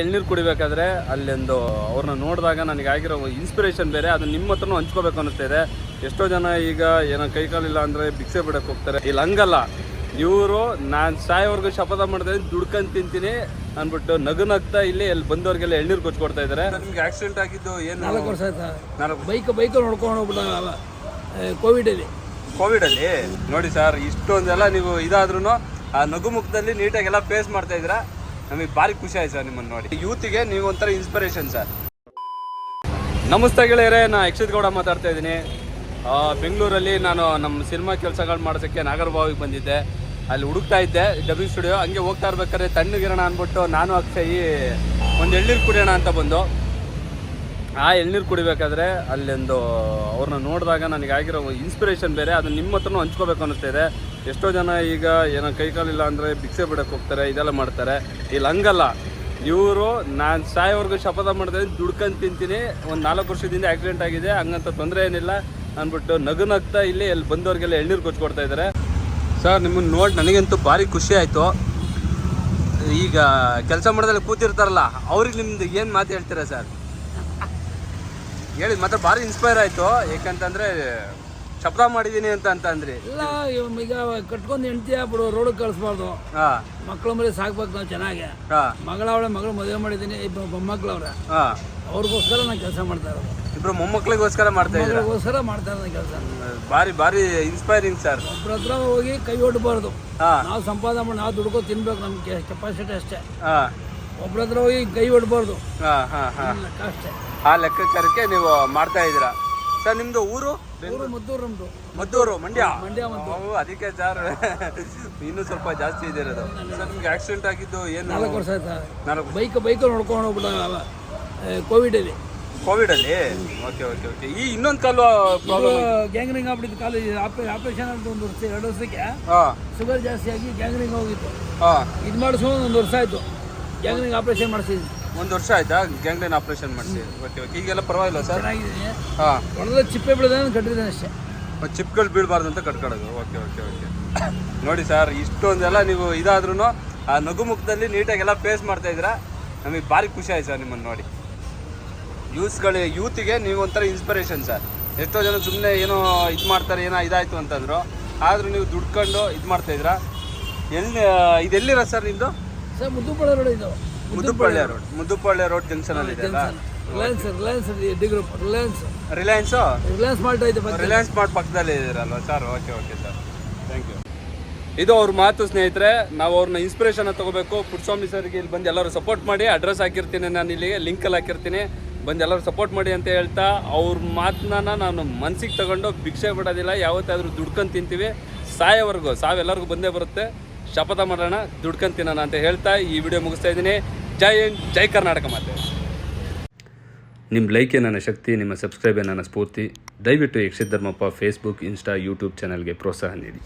ಎಳ್ನೀರು ಕುಡಿಬೇಕಾದ್ರೆ ಅಲ್ಲೊಂದು ಅವ್ರನ್ನ ನೋಡಿದಾಗ ನನಗೆ ಆಗಿರೋ ಇನ್ಸ್ಪಿರೇಷನ್ ಬೇರೆ ಅದು ನಿಮ್ಮ ಹತ್ರನೂ ಹಂಚ್ಕೋಬೇಕು ಅನ್ನಿಸ್ತಿದೆ ಎಷ್ಟೋ ಜನ ಈಗ ಏನೋ ಕೈ ಕಾಲಿಲ್ಲ ಅಂದರೆ ಭಿಕ್ಷೆ ಬಿಡಕ್ಕೆ ಹೋಗ್ತಾರೆ. ಇಲ್ಲಿ ಹಂಗಲ್ಲ. ಇವರು ನಾನು ಸಾಯೋವರೆಗೂ ಶಪಥ ಮಾಡ್ತಾ ದುಡ್ಕೊಂಡು ತಿಂತೀನಿ ಅಂದ್ಬಿಟ್ಟು ನಗು ನಗ್ತಾ ಇಲ್ಲಿ ಅಲ್ಲಿ ಬಂದವ್ರಿಗೆಲ್ಲ ಎಳ್ನೀರು ಕೊಚ್ಕೊಡ್ತಾ ಇದ್ದಾರೆ ನಿಮ್ಗೆ ಆಕ್ಸಿಡೆಂಟ್ ಆಗಿದ್ದು ಏನು? ನಾಲ್ಕು ವರ್ಷ ಆಯ್ತಾ? ನಾಲ್ಕು ಬೈಕ್ ಬೈಕ್ ನೋಡ್ಕೊಂಡು ಹೋಗ್ಬಿಟ್ಟ ಕೋವಿಡಲ್ಲಿ. ಕೋವಿಡಲ್ಲಿ? ನೋಡಿ ಸರ್ ಇಷ್ಟೊಂದೆಲ್ಲ ನೀವು ಇದಾದ್ರೂ ಆ ನಗು ಮುಖದಲ್ಲಿ ನೀಟಾಗೆಲ್ಲ ಫೇಸ್ ಮಾಡ್ತಾ ಇದ್ದೀರಾ. ನಮಗೆ ಭಾರಿ ಖುಷಿ ಆಯ್ತು ಸರ್ ನಿಮ್ಮನ್ನು ನೋಡಿ. ಯೂತ್ಗೆ ನೀವು ಒಂಥರ ಇನ್ಸ್ಪಿರೇಷನ್ ಸರ್. ನಮಸ್ತೆ ಗೆಳೆಯರೇ, ನಾ ಯಕ್ಷಿತ್ ಗೌಡ ಮಾತಾಡ್ತಾ ಇದ್ದೀನಿ. ಬೆಂಗಳೂರಲ್ಲಿ ನಾನು ನಮ್ಮ ಸಿನಿಮಾ ಕೆಲಸಗಳು ಮಾಡೋದಕ್ಕೆ ನಾಗರಭಾವಿಗೆ ಬಂದಿದ್ದೆ. ಅಲ್ಲಿ ಹುಡುಕ್ತಾ ಇದ್ದೆ ಡಬ್ಲ್ಯೂ ಸ್ಟುಡಿಯೋ ಹಂಗೆ ಹೋಗ್ತಾ ಇರ್ಬೇಕಾದ್ರೆ ತಣ್ಣಗಿರೋಣ ಅಂದ್ಬಿಟ್ಟು ನಾನು ಅಕ್ಷಯ್, ಒಂದು ಎಳ್ನೀರು ಕುಡಿಯೋಣ ಅಂತ ಬಂದು. ಆ ಎಳ್ನೀರು ಕುಡಿಬೇಕಾದ್ರೆ ಅಲ್ಲೊಂದು ಅವ್ರನ್ನ ನೋಡಿದಾಗ ನನಗೆ ಆಗಿರೋ ಇನ್ಸ್ಪಿರೇಷನ್ ಬೇರೆ ಅದು ನಿಮ್ಮ ಹತ್ರನೂ ಹಂಚ್ಕೋಬೇಕು ಅನ್ನಿಸ್ತಿದೆ ಎಷ್ಟೋ ಜನ ಈಗ ಏನೋ ಕೈ ಕಾಲಿಲ್ಲ ಅಂದರೆ ಭಿಕ್ಷೆ ಬಿಡಕ್ಕೆ ಹೋಗ್ತಾರೆ, ಇದೆಲ್ಲ ಮಾಡ್ತಾರೆ. ಇಲ್ಲಿ ಹಂಗಲ್ಲ ಇವರು ನಾನು ಸಾಯೋವರೆಗೂ ಶಪಥ ಮಾಡ್ತೀನಿ ದುಡ್ಕೊಂಡು ತಿಂತೀನಿ, ಒಂದು ನಾಲ್ಕು ವರ್ಷದಿಂದ ಆಕ್ಸಿಡೆಂಟ್ ಆಗಿದೆ, ಹಂಗಂತ ತೊಂದರೆ ಏನಿಲ್ಲ ಅಂದ್ಬಿಟ್ಟು ನಗು ನಗ್ತಾ ಇಲ್ಲಿ ಅಲ್ಲಿ ಬಂದವ್ರಿಗೆಲ್ಲ ಎಳ್ನೀರು ಕೊಚ್ಕೊಡ್ತಾ ಇದ್ದಾರೆ ಸರ್ ನಿಮ್ಮನ್ನು ನೋಡಿ ನನಗಂತೂ ಭಾರಿ ಖುಷಿ ಆಯಿತು. ಈಗ ಕೆಲಸ ಮಾಡೋದ್ರಲ್ಲಿ ಕೂತಿರ್ತಾರಲ್ಲ, ಅವ್ರಿಗೆ ನಿಮ್ದು ಏನು ಮಾತು ಹೇಳ್ತೀರಾ ಸರ್? ಹೇಳಿ ಮಾತ್ರ ಭಾರಿ ಇನ್ಸ್ಪೈರ್ ಆಯ್ತು. ಯಾಕಂತಂದ್ರೆ ಶಬ್ದ ಮಾಡಿದೀನಿ ಅಂತ ಅಂತ ಇಲ್ಲ ಇವ್ ಈಗ ಕಟ್ಕೊಂಡು ಹೆಂಡತಿ ಬಿಡು ರೋಡ್ ಕಳಿಸ್ಬಾರ್ದು. ಹಾ. ಮಕ್ಕಳ ಮೇಲೆ ಸಾಕ್ಬೇಕು ನಾವು ಚೆನ್ನಾಗಿ. ಹಾ. ಅವಳ ಮಗಳು ಮದುವೆ ಮಾಡಿದ್ದೀನಿ ಇಬ್ಬರು ಮೊಮ್ಮಕ್ಳವ್ರೆ ಹಾ. ಅವ್ರಿಗೋಸ್ಕರ ನಾನು ಕೆಲಸ ಮಾಡ್ತಾ ಇರೋದು. ಇಬ್ರು ಮೊಮ್ಮಕ್ಳಿಗೋಸ್ಕರ ಮಾಡ್ತಾ ಇದ್ದೀರಾ? ಮಾಡ್ತಾ ಇರೋದು ಕೆಲಸ. ಬಾರಿ ಬಾರಿ ಇನ್ಸ್ಪೈರಿಂಗ್ ಸರ್ ಒಬ್ರ ಹತ್ರ ಹೋಗಿ ಕೈ ಒಡ್ಬಾರ್ದು. ಹಾ. ನಾವು ಸಂಪಾದನೆ ಮಾಡಿ ನಾವು ದುಡ್ಕೊ ತಿನ್ಬೇಕು ನಮ್ಗೆ ಕೆಪಾಸಿಟಿ ಅಷ್ಟೇ. ಹಾ. ಒಬ್ರ ಹತ್ರ ಹೋಗಿ ಕೈ ಒಡ್ಬಾರ್ದು. ಹಾ ಹಾ ಹಾ. ಅಷ್ಟೇ ಆ ಲೆಕ್ಕಾಚಾರಕ್ಕೆ ನೀವು ಮಾಡ್ತಾ ಇದ್ದೀರಾ? ಸರ್ ನಿಮ್ದು ಊರು? ಊರು ಮದ್ದೂರು ನಮ್ದು. ಮದ್ದೂರು ಮಂಡ್ಯ? ಮಂಡ್ಯ ಅದಕ್ಕೆ ಸರ್ ಇನ್ನೂ ಸ್ವಲ್ಪ ಜಾಸ್ತಿ ಇದೆ ಇರೋದು. ಸರ್ ನಿಮ್ಗೆ ಆಕ್ಸಿಡೆಂಟ್ ಆಗಿದ್ದು ಏನು? ನಾಲ್ಕು ವರ್ಷ ಆಯ್ತಾ? ನಾಲ್ಕು ಬೈಕ್ ಬೈಕ್ ನೋಡ್ಕೊಂಡು ಹೋಗ್ಬಿಟ್ಟ ಕೋವಿಡಲ್ಲಿ. ಕೋವಿಡ್ ಅಲ್ಲಿ ಓಕೆ ಓಕೆ ಓಕೆ. ಈ ಇನ್ನೊಂದು ಕಾಲು ಪ್ರಾಬ್ಲಮ್ ಗ್ಯಾಂಗ್ರಿಂಗ್ ಆಗ್ಬಿಟ್ಟಿದ್ದು ಕಾಲು ಆಪರೇಷನ್ ಅಂತ ಒಂದು ವರ್ಷ ಎರಡು ವರ್ಷಕ್ಕೆ ಶುಗರ್ ಜಾಸ್ತಿ ಆಗಿ ಗ್ಯಾಂಗ್ರಿಂಗ್ ಹೋಗಿತ್ತು. ಇದು ಮಾಡಿಸ್ಕೊಂಡು ಒಂದು ವರ್ಷ ಆಯಿತು. ಗ್ಯಾಂಗ್ರಿಂಗ್ ಆಪರೇಷನ್ ಮಾಡಿಸಿದ್ವಿ. ಒಂದು ವರ್ಷ ಆಯ್ತಾ ಗ್ಯಾಂಗ್ಲೈನ್ ಆಪರೇಷನ್ ಮಾಡಿಸಿ? ಓಕೆ ಓಕೆ ಈಗೆಲ್ಲ ಪರವಾಗಿಲ್ಲ ಸರ್? ಹಾಂ. ಚಿಪ್ಪೆ ಕಟ್ಟಿದ್ದೇನೆ ಅಷ್ಟೇ. ಚಿಪ್ಗಳು ಬೀಳಬಾರ್ದು ಅಂತ ಕಟ್ಕೊಳ್ಳೋದು. ಓಕೆ ಓಕೆ ಓಕೆ ನೋಡಿ ಸರ್ ಇಷ್ಟೊಂದೆಲ್ಲ ನೀವು ಇದಾದ್ರೂ ಆ ನಗು ಮುಖದಲ್ಲಿ ನೀಟಾಗೆಲ್ಲ ಫೇಸ್ ಮಾಡ್ತಾ ಇದ್ದೀರಾ? ನಮಗೆ ಭಾರಿ ಖುಷಿ ಆಯ್ತು ಸರ್ ನಿಮ್ಮನ್ನು ನೋಡಿ. ಯೂತ್ಸ್ಗಳು ಯೂತಿಗೆ ನೀವು ಒಂಥರ ಇನ್ಸ್ಪಿರೇಷನ್ ಸರ್. ಎಷ್ಟೋ ಜನ ಸುಮ್ಮನೆ ಏನೋ ಇದು ಮಾಡ್ತಾರೆ ಏನೋ ಇದಾಯಿತು ಅಂತಂದ್ರು. ಆದರೂ ನೀವು ದುಡ್ಕೊಂಡು ಇದು ಮಾಡ್ತಾ ಇದ್ದೀರಾ? ಎಲ್ಲಿ ಇದೆಲ್ಲಿರ ಸರ್ ನಿಮ್ಮದು ಸರ್ ಮುದ್ದು ರೋಡ್ ಇದು. ಮುದ್ದುಪಳ್ಳಿ ರೋಡ್. ಮುದ್ದುಪಳ್ಳಿ ರೋಡ್ ಜಂಕ್ಷನಲ್ಲಿ ಇದೆ ಅಲ್ಲ Reliance Reliance D group Reliance Reliance Reliance mart ಐತೆ ರಿಲಯನ್ಸ್ ಮಾರ್ಟ್ ಪಕ್ಕದಲ್ಲಿ ಇದ್ದೀರಲ್ವಾ sir okay okay sir thank you ಇದು ಅವ್ರ ಮಾತು ಸ್ನೇಹಿತರೆ ನಾವು ಅವ್ರನ್ನ ಇನ್ಸ್ಪಿರೇಷನ್ ತಗೋಬೇಕು. ಪುಟ್ಸ್ವಾಮಿ ಸರ್ಗೆ ಇಲ್ಲಿ ಬಂದು ಎಲ್ಲರೂ ಸಪೋರ್ಟ್ ಮಾಡಿ. ಅಡ್ರೆಸ್ ಹಾಕಿರ್ತೀನಿ ನಾನು ಇಲ್ಲಿಗೆ ಲಿಂಕಲ್ಲಿ ಹಾಕಿರ್ತೀನಿ. ಬಂದು ಎಲ್ಲರೂ ಸಪೋರ್ಟ್ ಮಾಡಿ ಅಂತ ಹೇಳ್ತಾ ಅವ್ರ ಮಾತನ್ನ ನಾನು ಮನ್ಸಿಗೆ ತಗೊಂಡು ಭಿಕ್ಷೆ ಬಿಡೋದಿಲ್ಲ. ಯಾವತ್ತಾದರೂ ದುಡ್ಕೊಂಡು ತಿಂತೀವಿ. ಸಾಯೋವರೆಗೂ ಸಾವೆಲ್ಲರಿಗೂ ಬಂದೇ ಬರುತ್ತೆ. ಶಪಥ ಮಾಡೋಣ, ದುಡ್ಕೊಂಡು ತಿನ್ನೋಣ ಅಂತ ಹೇಳ್ತಾ ಈ ವಿಡಿಯೋ ಮುಗಿಸ್ತಾ ಇದ್ದೀನಿ. ಜೈ ಜೈ ಕರ್ನಾಟಕ ಮಾತೆ. ನಿಮ್ಮ ಲೈಕೇ ನನ್ನ ಶಕ್ತಿ, ನಿಮ್ಮ ಸಬ್ಸ್ಕ್ರೈಬೇ ನನ್ನ ಸ್ಫೂರ್ತಿ. ದಯವಿಟ್ಟು Yakshith Dharmappa Facebook Insta YouTube ಚಾನಲ್ಗೆ ಪ್ರೋತ್ಸಾಹ ನೀಡಿ.